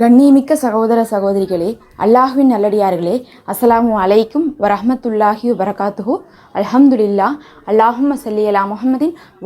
கண்ணியமிக்க சகோதர சகோதரிகளே அல்லாஹுவின் நல்லடியார்களே அஸ்லாமு அலைக்கும் வரஹ்மத்துல்லாஹி வபரகாத்துஹு. அல்ஹம்துலில்லா அல்லாஹும் சல்லி அலா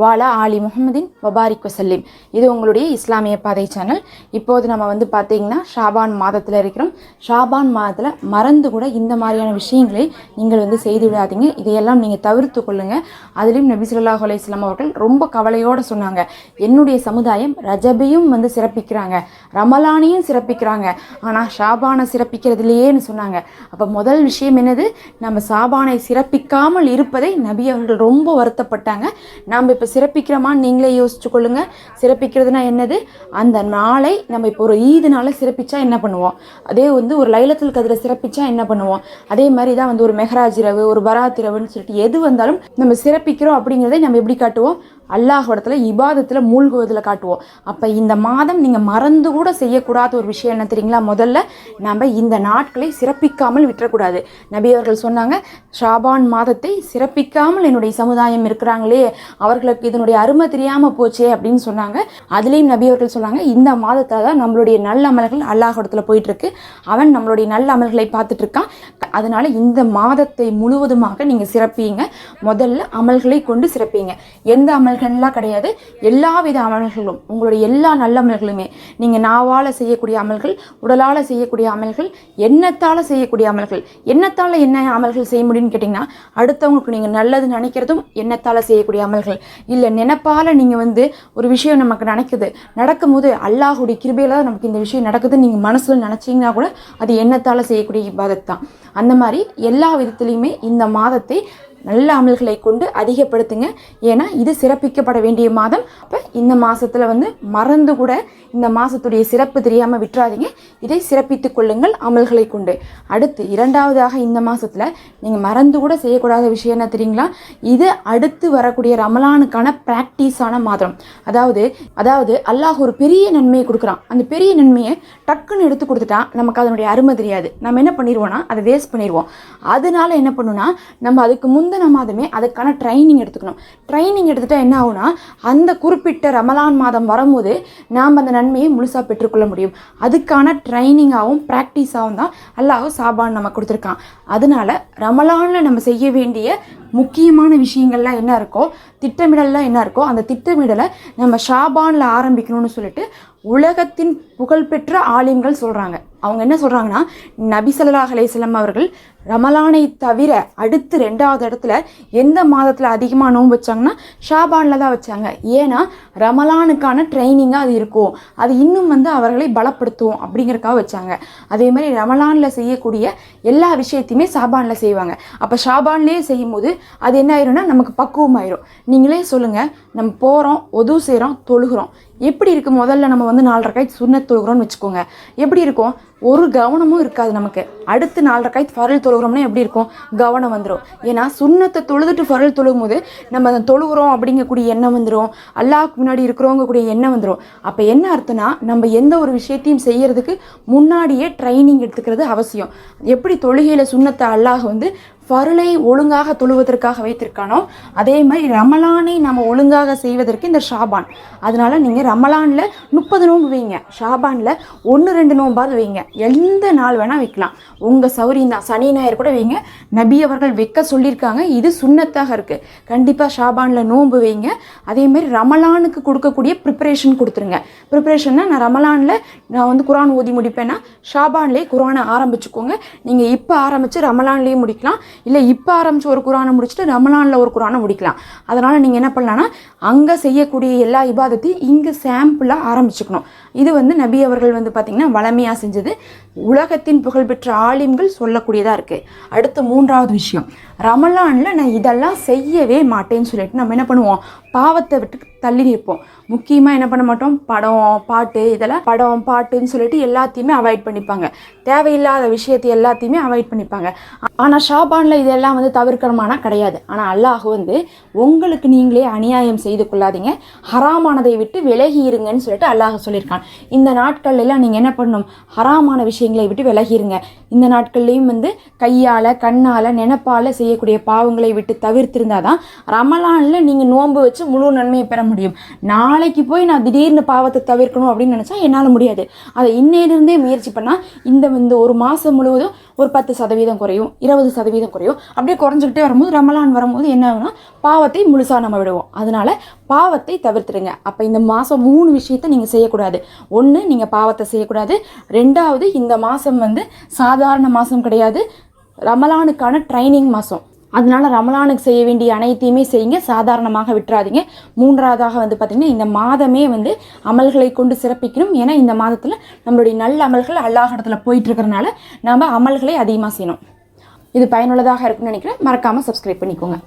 வாலா ஆலி முகமதின் வபாரிக் வசல்லிம் இது உங்களுடைய இஸ்லாமிய பாதை சேனல். இப்போது நம்ம வந்து பார்த்தீங்கன்னா ஷாபான் மாதத்தில் இருக்கிறோம். ஷாபான் மாதத்தில் மறந்து கூட இந்த மாதிரியான விஷயங்களை நீங்கள் வந்து செய்து விடாதீங்க. இதையெல்லாம் நீங்கள் தவிர்த்து கொள்ளுங்கள் அதுலேயும் நபி ஸல்லல்லாஹு அலைஹி அவர்கள் ரொம்ப கவலையோடு சொன்னாங்க. என்னுடைய சமுதாயம் ரஜபையும் வந்து சிறப்பிக்கிறாங்க. ரமலானையும் சிறப்பிக்கிறாங்க. ஆனால் ஷாபானை சிறப்பிக்கிறது இல்லையேன்னு சொன்னாங்க. அப்போ முதல் விஷயம் என்னது? நம்ம சாபானை சிறப்பிக்காமல் இருப்பதை நபி அவர்கள் ரொம்ப வருத்தப்பட்டாங்க. நாம் இப்போ சிறப்பிக்கிறோமான்னு நீங்களே யோசிச்சு கொள்ளுங்க. சிறப்பிக்கிறதுனா என்னது? அந்த நாளை நம்ம இப்போ ஒரு ஈது நாளை சிறப்பிச்சா என்ன பண்ணுவோம்? அதே வந்து ஒரு லைலத்தில் கதிரை சிறப்பிச்சா என்ன பண்ணுவோம்? அதே மாதிரி தான் வந்து ஒரு மெஹராஜ் இரவு ஒரு பராத் இரவுன்னு சொல்லிட்டு எது வந்தாலும் நம்ம சிறப்பிக்கிறோம் அப்படிங்கிறதை நம்ம எப்படி காட்டுவோம்? அல்லாஹ்விடத்தில் இபாதத்தில் மூழ்குவதில் காட்டுவோம். அப்போ இந்த மாதம் நீங்கள் மறந்து கூட செய்யக்கூடாத ஒரு விஷயம் என்ன தெரியுங்களா? முதல்ல நம்ம இந்த நாட்களை சிறப்பிக்காமல் விட்டுறக்கூடாது. நபி அவர்கள் சொன்னாங்க ஷாபான் மாதத்தை சிறப்பிக்காமல் என்னுடைய சமுதாயம் இருக்கிறாங்களே அவர்களுக்கு இதனுடைய அருமை தெரியாமல் போச்சே அப்படின்னு சொன்னாங்க. அதுலேயும் நபி அவர்கள் சொன்னாங்க இந்த மாதத்தில் தான் நம்மளுடைய நல்ல அமல்கள் அல்லாஹ்விடத்தில் போயிட்டுருக்கு. அவன் நம்மளுடைய நல்ல அமல்களை பார்த்துட்டு இருக்கான் அதனால இந்த மாதத்தை முழுவதுமாக நீங்கள் சிறப்பீங்க. முதல்ல அமல்களை கொண்டு சிறப்பீங்க. எந்த அமல்கள்லாம் கிடையாது. எல்லா வித அமல்களும் உங்களுடைய எல்லா நல்ல அமல்களுமே. நீங்கள் நாவால் செய்யக்கூடிய அமல்கள் உடலால் செய்யக்கூடிய அமல்கள் எண்ணத்தால் செய்யக்கூடிய அமல்கள். எண்ணத்தால் என்ன அமல்கள் செய்ய முடியும்னு கேட்டிங்கன்னா அடுத்தவங்களுக்கு நீங்கள் நல்லது நினைக்கிறதும் எண்ணத்தால் செய்யக்கூடிய அமல்கள். இல்லை நினைப்பால் நீங்கள் வந்து ஒரு விஷயம் நமக்கு நினைக்குது. நடக்கும்போது அல்லாஹுடைய கிருபையில் தான் நமக்கு இந்த விஷயம் நடக்குதுன்னு நீங்கள் மனசில் நினச்சிங்கன்னா கூட அது எண்ணத்தால் செய்யக்கூடிய இபாதத் தான். அந்த மாதிரி எல்லா விதத்துலேயுமே இந்த மாதத்தை நல்ல அமல்களை கொண்டு அதிகப்படுத்துங்க. ஏன்னா இது சிறப்பிக்கப்பட வேண்டிய மாதம். அப்போ இந்த மாதத்தில் வந்து மறந்து கூட இந்த மாதத்துடைய சிறப்பு தெரியாமல் விட்டுறாதீங்க. இதை சிறப்பித்துக் கொள்ளுங்கள் அமல்களை கொண்டு. அடுத்து இரண்டாவதாக இந்த மாதத்தில் நீங்கள் மறந்து கூட செய்யக்கூடாத விஷயம் என்ன தெரியுங்களா? இது அடுத்து வரக்கூடிய ரமலானுக்கான ப்ராக்டிஸான மாதம். அதாவது அதாவது அல்லாஹ் ஒரு பெரிய நன்மையை கொடுக்குறான். அந்த பெரிய நன்மையை டக்குன்னு எடுத்து கொடுத்துட்டா நமக்கு அதனுடைய அருமை தெரியாது. நம்ம என்ன பண்ணிடுவோம்னா அதை வேஸ்ட் பண்ணிடுவோம் அதனால என்ன பண்ணுன்னா நம்ம அதுக்கு முந்தின மாதமே அதுக்கான ட்ரைனிங் எடுத்துக்கணும். ட்ரைனிங் எடுத்துட்டா என்ன ஆகும்னா அந்த குறிப்பிட்ட ரமலான் மாதம் வரும்போது நாம் அந்த நன்மையை முழுசாக பெற்றுக்கொள்ள முடியும். அதுக்கான ட்ரைனிங்காகவும் ப்ராக்டிஸாகவும் தான் அல்லாஹும் சாபான் நம்ம கொடுத்துருக்கான். அதனால ரமலானில் நம்ம செய்ய வேண்டிய முக்கியமான விஷயங்கள்லாம் என்ன இருக்கோ திட்டமிடல்லாம் என்ன இருக்கோ அந்த திட்டமிடலை நம்ம ஷாபானில் ஆரம்பிக்கணும்னு சொல்லிட்டு உலகத்தின் புகழ்பெற்ற ஆலிம்கள் சொல்கிறாங்க அவங்க என்ன சொல்கிறாங்கன்னா நபி ஸல்லல்லாஹு அலைஹி அவர்கள் ரமலானை தவிர அடுத்து ரெண்டாவது இடத்துல எந்த மாதத்தில் அதிகமாக நோன்பு வச்சாங்கன்னா ஷாபானில் தான் வச்சாங்க. ஏன்னா ரமலானுக்கான ட்ரைனிங்காக அது இருக்கும். அது இன்னும் வந்து அவர்களை பலப்படுத்தும் அப்படிங்கிறக்காக வச்சாங்க. அதே மாதிரி ரமலானில் செய்யக்கூடிய எல்லா விஷயத்தையுமே ஷாபானில் செய்வாங்க. அப்போ ஷாபான்லேயே செய்யும்போது அது என்ன ஆயிரும்னா நமக்கு பக்குவம் ஆயிரும். நீங்களே சொல்லுங்கள் நம்ம போகிறோம் உதவு செய்கிறோம் தொழுகிறோம். எப்படி இருக்குது முதல்ல நம்ம வந்து நாலரை காய் சுண்ணத் தொழுகிறோம்னு வச்சுக்கோங்க. எப்படி இருக்கும்? ஒரு கவனமும் இருக்காது நமக்கு. அடுத்து நாலரை காய் ஃபரல் தொழுகிறோம்னா எப்படி இருக்கும்? கவனம் வந்துடும் ஏன்னா சுண்ணத்தை தொழுதுட்டு ஃபரல் தொழுகும் போது நம்ம அதை தொழுகிறோம் அப்படிங்கக்கூடிய எண்ணம் வந்துடும் அல்லாஹ்க்கு முன்னாடி இருக்கிறவங்கக்கூடிய எண்ணம் வந்துடும் அப்போ என்ன அர்த்தம்னா நம்ம எந்த ஒரு விஷயத்தையும் செய்கிறதுக்கு முன்னாடியே ட்ரைனிங் எடுத்துக்கிறது அவசியம். எப்படி தொழுகையில் சுண்ணத்தை அல்லாஹ் வந்து ஃபருளை ஒழுங்காக தொழுவதற்காக வைத்திருக்கானோ அதே மாதிரி ரமலானை நம்ம ஒழுங்காக செய்வதற்கு இந்த ஷாபான். அதனால நீங்கள் ரமலானில் முப்பது நோன்பு வைங்க. ஷாபானில் ஒன்று ரெண்டு நோம்பாவது வைங்க. எந்த நாள் வேணால் வைக்கலாம். உங்கள் சௌரியம் தான். சனி ஞாயிறு கூட வைங்க. நபி அவர்கள் வைக்க சொல்லியிருக்காங்க. இது சுண்ணத்தாக இருக்குது கண்டிப்பாக ஷாபானில் நோன்பு வைங்க. அதே மாதிரி ரமலானுக்கு கொடுக்கக்கூடிய ப்ரிப்பரேஷன் கொடுத்துருங்க. ப்ரிப்பரேஷன்னா நான் ரமலானில் நான் வந்து குரான் ஓதி முடிப்பேன்னா ஷாபான்லேயே குரானை ஆரம்பிச்சுக்கோங்க. நீங்கள் இப்போ ஆரம்பித்து ரமலான்லேயே முடிக்கலாம். இல்லை இப்போ ஆரம்பித்து ஒரு குரானை முடிச்சுட்டு ரமலானில் ஒரு குரானை முடிக்கலாம். அதனால் நீங்கள் என்ன பண்ணலான்னா அங்கே செய்யக்கூடிய எல்லா இபாதத்தையும் இங்கே சாம்பிளாக ஆரம்பிச்சுக்கணும். இது வந்து நபி அவர்கள் வந்து பார்த்திங்கன்னா வளமையாக செஞ்சது. உலகத்தின் புகழ்பெற்ற ஆலிம்கள் சொல்லக்கூடியதாக இருக்குது அடுத்த மூன்றாவது விஷயம். ரமலானில் நான் இதெல்லாம் செய்யவே மாட்டேன்னு சொல்லிட்டு நம்ம என்ன பண்ணுவோம்? பாவத்தை விட்டு தள்ளி நிற்போம். முக்கியமாக என்ன பண்ண மாட்டோம்? படம் பாட்டு இதெல்லாம் படம் பாட்டுன்னு சொல்லிட்டு எல்லாத்தையுமே அவாய்ட் பண்ணிப்பாங்க. தேவையில்லாத விஷயத்தை எல்லாத்தையுமே அவாய்ட் பண்ணிப்பாங்க. ஆனால் ஷாபானில் இதெல்லாம் வந்து தவிர்க்கணுமானா கிடையாது. ஆனால் அல்லாஹ் வந்து உங்களுக்கு நீங்களே அநியாயம் செய்து கொள்ளாதீங்க. ஹராமானதை விட்டு விலகி இருங்கன்னு சொல்லிட்டு அல்லாஹ் சொல்லியிருக்கான். இந்த நாட்கள்லாம் நீங்கள் என்ன பண்ணணும்? ஹராமான விஷயங்களை விட்டு விலகிருங்க இந்த நாட்கள்லேயும் வந்து கையால் கண்ணால் நினப்பால் செய்யக்கூடிய பாவங்களை விட்டு தவிர்த்திருந்தாதான் ரமலானில் நீங்கள் நோன்பு வச்சு நினச்சி முழு நன்மையை பெற முடியும். நாளைக்கு போய் நான் திடீர்னு பாவத்தை தவிர்க்கணும் அப்படின்னு நினச்சா என்னால் முடியாது. அதை இன்னையிலிருந்தே முயற்சி பண்ணால் இந்த இந்த ஒரு மாதம் முழுவதும் ஒரு பத்து சதவீதம் குறையும் இருபது சதவீதம் குறையும். அப்படியே குறைஞ்சிக்கிட்டே வரும்போது ரமலான் வரும்போது என்ன ஆகும்னா பாவத்தை முழுசாக நம்ம விடுவோம். அதனால பாவத்தை தவிர்த்துடுங்க அப்போ இந்த மாதம் மூணு விஷயத்தை நீங்கள் செய்யக்கூடாது. ஒன்று நீங்கள் பாவத்தை செய்யக்கூடாது. ரெண்டாவது இந்த மாதம் வந்து சாதாரண மாதம் கிடையாது. ரமலானுக்கான ட்ரைனிங் மாதம் அதனால ரமலானுக்கு செய்ய வேண்டிய அனைத்தையுமே செய்யுங்க. சாதாரணமாக விட்டுறாதீங்க. மூன்றாவதாக வந்து பார்த்திங்கன்னா இந்த மாதமே வந்து அமல்களை கொண்டு சிறப்பிக்கணும். ஏன்னா இந்த மாதத்தில் நம்மளுடைய நல்ல அமல்கள் அல்லாஹ் போயிட்டுருக்கிறனால நம்ம அமல்களை அதிகமாக செய்யணும். இது பயனுள்ளதாக இருக்கும்னு நினைக்கிறேன். மறக்காமல் சப்ஸ்கிரைப் பண்ணிக்கோங்க.